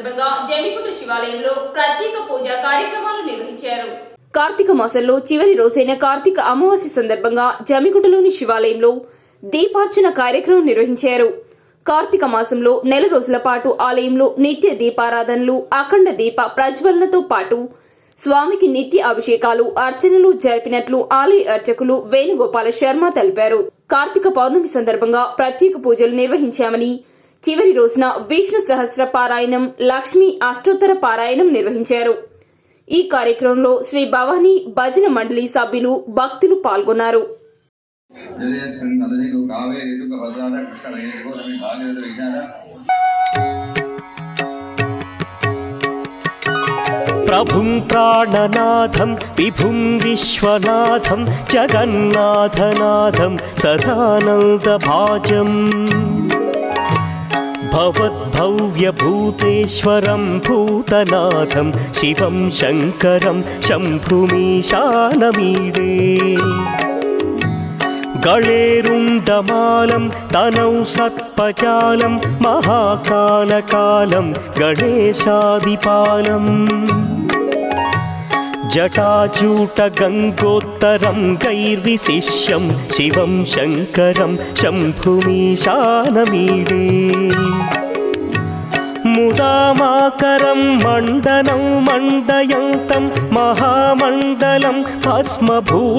సందర్భంగా జమికుంట శివాలయంలో ప్రత్యేక పూజా కార్యక్రమాలు నిర్వహించారు. కార్తీక మాసంలో చివరి రోజైన కార్తీక అమావాస్య సందర్భంగా జమిగుంటలోని శివాలయంలో దీపార్చన కార్యక్రమం నిర్వహించారు. కార్తీక మాసంలో నెల రోజుల పాటు ఆలయంలో నిత్య దీపారాధనలు అఖండ దీప ప్రజ్వలనతో పాటు స్వామికి నిత్య అభిషేకాలు అర్చనలు జరిపినట్లు ఆలయ అర్చకులు వేణుగోపాల శర్మ తెలిపారు. కార్తీక పౌర్ణమి సందర్భంగా ప్రత్యేక పూజలు నిర్వహించామని చివరి రోజున విష్ణు సహస్ర పారాయణం లక్ష్మీ అష్టోత్తర పారాయణం నిర్వహించారు. ఈ కార్యక్రమంలో శ్రీ భవానీ భజన మండలి సభ్యులు భక్తులు పాల్గొన్నారు. ప్రభుం ప్రాణనాథం విభుం విశ్వనాథం జగన్నాథనాథం సదానందభాజం. भवद्भव्यभूतेश्वरं भूतनाथं शिवं शङ्करं शम्भुमीशानमीडे गणेरुण्डमालं तनौ सत्पजालं महाकालकालं गणेशादिपालम् जटाचूटगङ्गोत्तरं गैर्विशिष्यं शिवं शङ्करं शम्भुमीशानमीडे मुदामाकरं मण्डनं मण्डयन्तं महामण्डलं भस्मभूषाधरन्तम्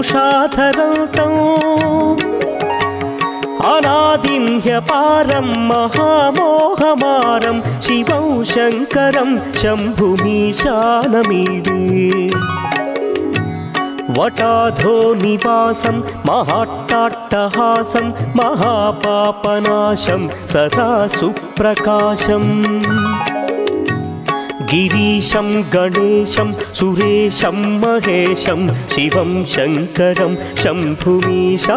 अनादिं ह्यपारं महामोहमारं शिवं शङ्करं शम्भुमीशानमीडे వటాధో నివాసం మహాట్టాట్టహాసం మహాపాపనాశం సదా సుప్రకాశం. గిరీశం గణేశం సురేశం మహేశం శివం శంకరం శంభుమీశానమీడే.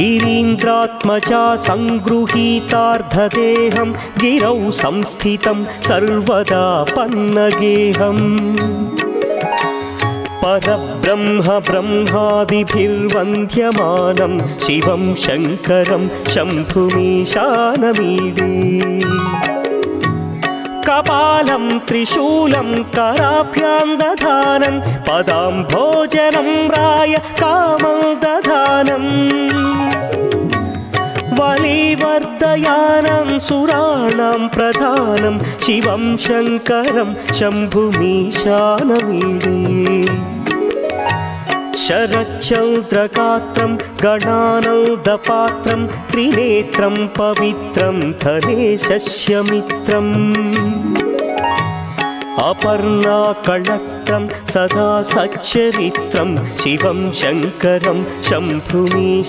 गिरीन्द्रात्मजा सङ्गृहीतार्धदेहं गिरौ संस्थितं सर्वदा पन्नगेहम् परब्रह्म ब्रह्मादिभिर्वन्द्यमानं शिवं शङ्करं शम्भुमीशानमीडे कपालं त्रिशूलं कराभ्यां दधानं पदां भोजनं राय कामं दधानम् वलिवर्धयानं सुराणां प्रधानं शिवं शङ्करं शम्भुमीशानमीडे शरच्चन्द्रगात्रं गणानन्दपात्रं त्रिनेत्रं पवित्रं धनेशस्य मित्रम् अपर्णाकळत्रं सदा सच्चरित्रं शिवं शङ्करं शम्भुमीशानमीडे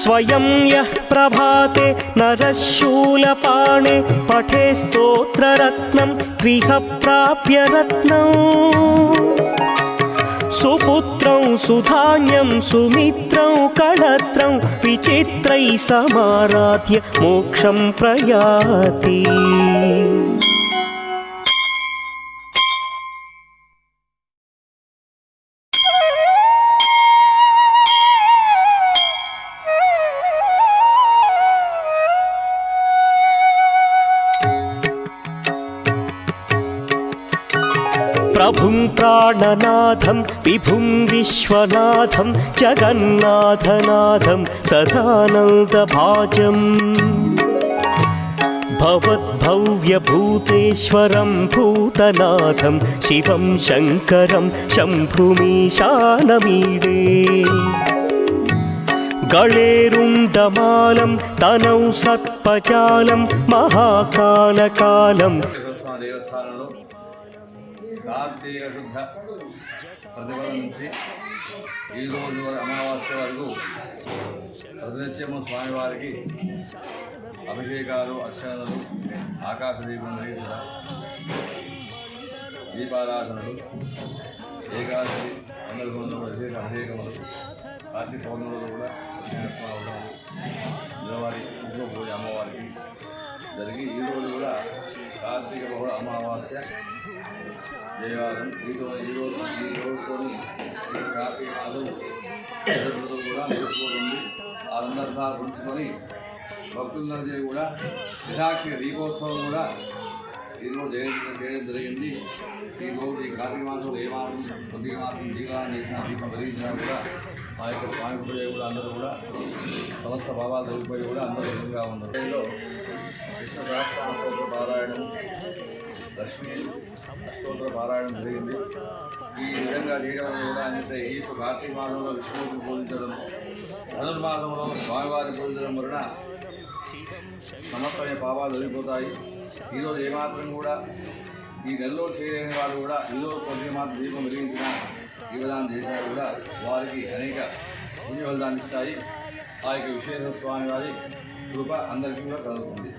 स्वयं यः प्रभाते नरः शूलपाणे पठे स्तोत्ररत्नं गृह प्राप्य रत्नम् सुपुत्रं सुधान्यं सुमित्रं कळत्रं विचित्रैः समाराध्य मोक्षं प्रयाति प्रभुं प्राणनाथं विभुं विश्वनाथं जगन्नाथनाथं सदानन्दभाजम् भवद्भव्यभूतेश्वरं भूतनाथं शिवं शङ्करं शम्भुमीशानमीडे गणेरुण्डमालं तनौ सत्पजालं महाकालकालं స్వామి దేవస్థానంలో కార్తీక శుద్ధ ప్రతిపద నుంచి ఈరోజు అమావాస్య వరకు ప్రతినిత్యము స్వామివారికి అభిషేకాలు అర్చనలు ఆకాశ దీపం కూడా దీపారాధనలు ఏకాదశి సందర్భంలో విశేష అభిషేకములు కార్తీక పౌర్ణమిలో కూడా సత్యనారాయణ నిలవారి ఇంట్లో అమ్మవారికి జరిగి ఈ రోజు కూడా కార్తీక బహుళ అమావాస్య జయవారం. ఈ రోజు ఈ రోజు ఈ రోజుతోని కార్తీక మాసం కూడా ముగిసిపోతుంది. ఆ సందర్భాలు ఉంచుకొని భక్తులందరికీ కూడా విశాఖ దీపోత్సవం కూడా ఈరోజు జయంతి చేయడం జరిగింది. ఈ రోజు ఈ కార్తీక మాసం ఏ మాసం కొద్దిగా మాసం దీపాలను చేసిన దీపం వెలిగించినా కూడా మా యొక్క స్వామి పూజ కూడా అందరూ కూడా సమస్త భావాలు తొలిపోయి కూడా అందరూ సుఖంగా ఉన్నారు. దీనిలో సహస్రనామ పారాయణం లక్ష్మీ పారాయణం జరిగింది. ఈ విధంగా చేయడం కూడా అంటే ఈ కార్తీక మాసంలో విష్ణువుని పూజించడం ధనుర్మాసంలో స్వామివారిని పూజించడం వలన సమస్తమైన పాపాలు జరిగిపోతాయి ఈరోజు ఏమాత్రం కూడా ఈ నెలలో చేయలేని వాళ్ళు కూడా ఈరోజు కొద్దిగా మాత్రం దీపం వెలిగించిన ఈ విధానం చేసినా కూడా వారికి అనేక పుణ్యఫలితాన్ని ఇస్తాయి. ఆ యొక్క విశ్వేశ్వర స్వామి వారి కృప అందరికీ కూడా కలుగుతుంది.